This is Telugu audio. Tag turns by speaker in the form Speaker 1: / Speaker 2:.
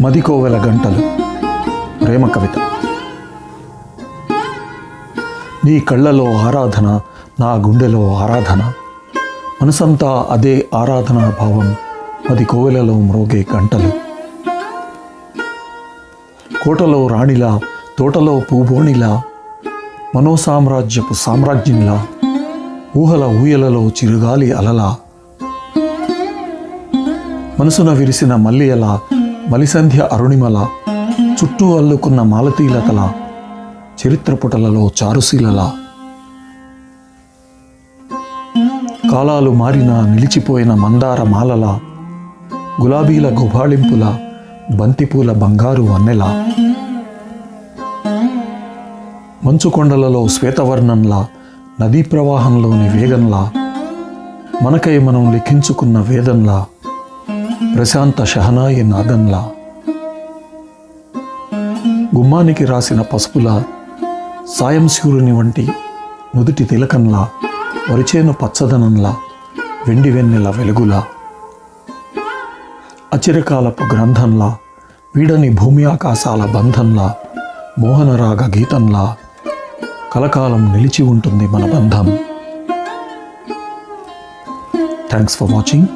Speaker 1: మదికోవెల గంటలు. ప్రేమ కవిత. నీ కళ్ళలో ఆరాధన నా గుండెలో ఆరాధన. మనసంతా అదే ఆరాధనా భావం మది కోవెలలో మ్రోగే గంటలు. కోటలో రాణిలా తోటలో పూబోణిలా మనోసామ్రాజ్యపు సామ్రాజ్యంలా ఊహల ఊయలలో చిరుగాలి అలలా. మనసున విరిసిన మల్లియలా మలిసంధ్య అరుణిమల చుట్టూ అల్లుకున్న మాలతీలతల చరిత్ర పుటలలో చారుశీలల. కాలాలు మారిన నిలిచిపోయిన మందార మాలల గులాబీల గుబాళింపుల బంతిపూల బంగారు వన్నెల. మంచుకొండలలో శ్వేతవర్ణంలా నదీ ప్రవాహంలోని వేగంలా మనకై మనం లిఖించుకున్న వేదంలా. ప్రశాంత షహనాయి నాదంలా. గుమ్మానికి రాసిన పసుపులా సాయం సూర్యుని వంటి నుదుటి తిలకంలా వరిచేను పచ్చదనంలా వెండి వెన్నెల వెలుగులా. అచిరకాలపు గ్రంథంలా వీడని భూమి ఆకాశాల బంధంలా మోహనరాగ గీతంలా కలకాలం నిలిచి ఉంటుంది మన బంధం. Thanks for watching